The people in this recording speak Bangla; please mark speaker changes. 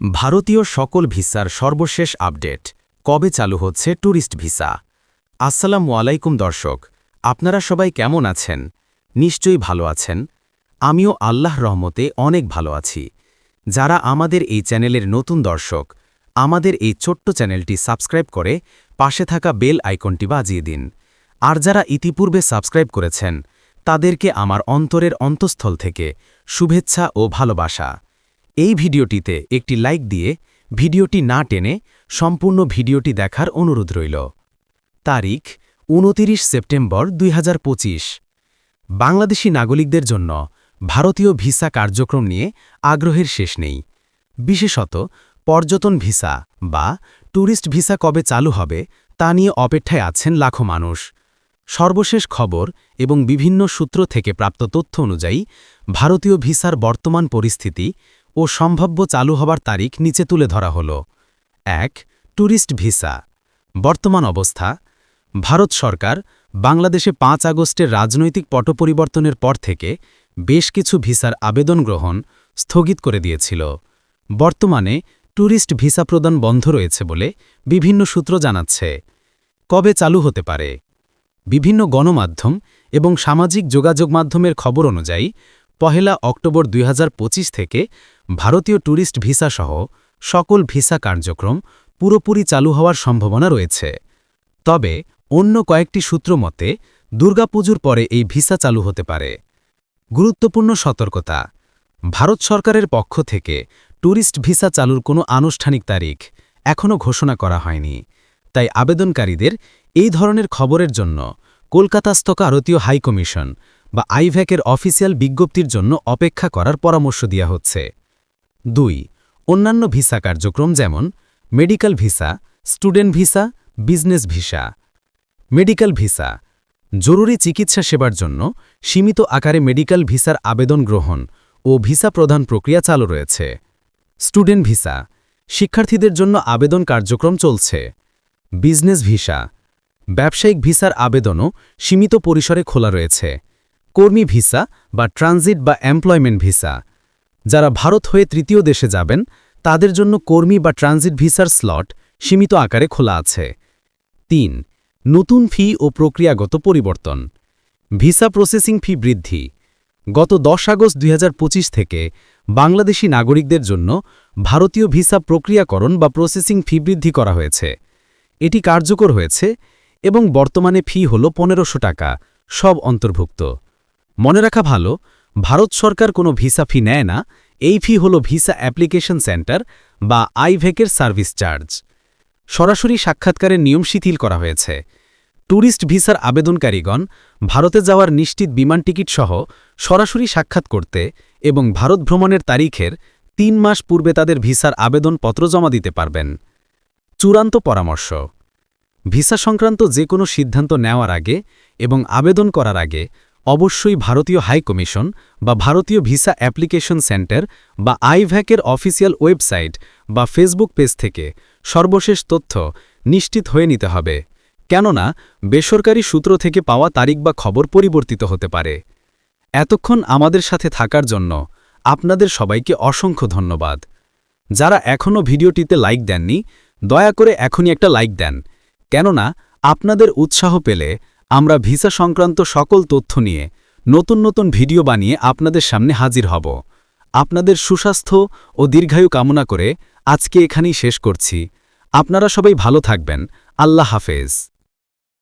Speaker 1: ভারতীয় সকল ভিসার সর্বশেষ আপডেট। কবে চালু হচ্ছে ট্যুরিস্ট ভিসা? আসসালামু আলাইকুম দর্শক, আপনারা সবাই কেমন আছেন? নিশ্চয়ই ভালো আছেন। আমিও আল্লাহ রহমতে অনেক ভালো আছি। যারা আমাদের এই চ্যানেলের নতুন দর্শক, আমাদের এই ছোট্ট চ্যানেলটি সাবস্ক্রাইব করে পাশে থাকা বেল আইকনটি বাজিয়ে দিন। আর যারা ইতিপূর্বে সাবস্ক্রাইব করেছেন, তাদেরকে আমার অন্তরের অন্তঃস্থল থেকে শুভেচ্ছা ও ভালোবাসা। এই ভিডিওটিতে একটি লাইক দিয়ে ভিডিওটি না টেনে সম্পূর্ণ ভিডিওটি দেখার অনুরোধ রইল। তারিখ, উনতিরিশ সেপ্টেম্বর দুই হাজার পঁচিশ। বাংলাদেশি নাগরিকদের জন্য ভারতীয় ভিসা কার্যক্রম নিয়ে আগ্রহের শেষ নেই। বিশেষত পর্যটন ভিসা বা ট্যুরিস্ট ভিসা কবে চালু হবে তা নিয়ে অপেক্ষায় আছেন লাখো মানুষ। সর্বশেষ খবর এবং বিভিন্ন সূত্র থেকে প্রাপ্ত তথ্য অনুযায়ী ভারতীয় ভিসার বর্তমান পরিস্থিতি ও সম্ভাব্য চালু হবার তারিখ নিচে তুলে ধরা হল। এক ট্যুরিস্ট ভিসা। বর্তমান অবস্থা, ভারত সরকার বাংলাদেশে পাঁচ আগস্টের রাজনৈতিক পট পরিবর্তনের পর থেকে বেশ কিছু ভিসার আবেদন গ্রহণ স্থগিত করে দিয়েছিল। বর্তমানে ট্যুরিস্ট ভিসা প্রদান বন্ধ রয়েছে বলে বিভিন্ন সূত্র জানাচ্ছে। কবে চালু হতে পারে? বিভিন্ন গণমাধ্যম এবং সামাজিক যোগাযোগ মাধ্যমের খবর অনুযায়ী পহেলা অক্টোবর দুই হাজার পঁচিশ থেকে ভারতীয় ট্যুরিস্ট ভিসা সহ সকল ভিসা কার্যক্রম পুরোপুরি চালু হওয়ার সম্ভাবনা রয়েছে। তবে অন্য কয়েকটি সূত্র মতে, দুর্গাপুজোর পরে এই ভিসা চালু হতে পারে। গুরুত্বপূর্ণ সতর্কতা, ভারত সরকারের পক্ষ থেকে ট্যুরিস্ট ভিসা চালুর কোনো আনুষ্ঠানিক তারিখ এখনও ঘোষণা করা হয়নি। তাই আবেদনকারীদের এই ধরনের খবরের জন্য কলকাতাস্থ ভারতীয় হাইকমিশন বা আইভ্যাকের অফিসিয়াল বিজ্ঞপ্তির জন্য অপেক্ষা করার পরামর্শ দেওয়া হচ্ছে। দুই, অন্যান্য ভিসা কার্যক্রম যেমন medical visa, student visa, business visa. Medical visa, জরুরি চিকিৎসা সেবার জন্য সীমিত আকারে মেডিকেল ভিসার আবেদন গ্রহণ ও ভিসা প্রদান প্রক্রিয়া চালু রয়েছে। স্টুডেন্ট ভিসা, শিক্ষার্থীদের জন্য আবেদন কার্যক্রম চলছে। বিজনেস ভিসা, ব্যবসায়িক ভিসার আবেদনও সীমিত পরিসরে খোলা রয়েছে। কর্মী ভিসা বা ট্রানজিট বা এমপ্লয়মেন্ট ভিসা। যারা ভারত হয়ে তৃতীয় দেশে যাবেন, তাদের জন্য কর্মী বা ট্রানজিট ভিসার স্লট সীমিত আকারে খোলা আছে। তিন, নতুন ফি ও প্রক্রিয়াগত পরিবর্তন। ভিসা প্রসেসিং ফি বৃদ্ধি। গত দশ আগস্ট দুই হাজার পঁচিশ থেকে বাংলাদেশি নাগরিকদের জন্য ভারতীয় ভিসা প্রক্রিয়াকরণ বা প্রসেসিং ফি বৃদ্ধি করা হয়েছে। এটি কার্যকর হয়েছে এবং বর্তমানে ফি হল পনেরোশো টাকা, সব অন্তর্ভুক্ত। মনে রাখা ভালো, ভারত সরকার কোনো ভিসা ফি নেয় না, এই ফি হল ভিসা অ্যাপ্লিকেশন সেন্টার বা আইভেকের সার্ভিস চার্জ। সরাসরি সাক্ষাৎকারের নিয়ম শিথিল করা হয়েছে। ট্যুরিস্ট ভিসার আবেদনকারীগণ, ভারতে যাওয়ার নিশ্চিত বিমান টিকিট সহ সরাসরি সাক্ষাৎ করতে এবং ভারত ভ্রমণের তারিখের তিন মাস পূর্বে তাদের ভিসার আবেদনপত্র জমা দিতে পারবেন। চূড়ান্ত পরামর্শ। ভিসা সংক্রান্ত যে কোনো সিদ্ধান্ত নেওয়ার আগে এবং আবেদন করার আগে অবশ্যই ভারতীয় হাই কমিশন বা ভারতীয় ভিসা অ্যাপ্লিকেশন সেন্টার বা আইভ্যাকের অফিসিয়াল ওয়েবসাইট বা ফেসবুক পেজ থেকে সর্বশেষ তথ্য নিশ্চিত হয়ে নিতে হবে। কেননা, বেসরকারি সূত্র থেকে পাওয়া তারিখ বা খবর পরিবর্তিত হতে পারে। এতক্ষণ আমাদের সাথে থাকার জন্য আপনাদের সবাইকে অসংখ্য ধন্যবাদ। যারা এখনও ভিডিওটিতে লাইক দেননি, দয়া করে এখনই একটা লাইক দেন। কেননা, আপনাদের উৎসাহ পেলে আমরা ভিসা সংক্রান্ত সকল তথ্য নিয়ে নতুন নতুন ভিডিও বানিয়ে আপনাদের সামনে হাজির হব। আপনাদের সুস্বাস্থ্য ও দীর্ঘায়ু কামনা করে আজকে এখানেই শেষ করছি। আপনারা সবাই ভালো থাকবেন। আল্লাহ হাফেজ।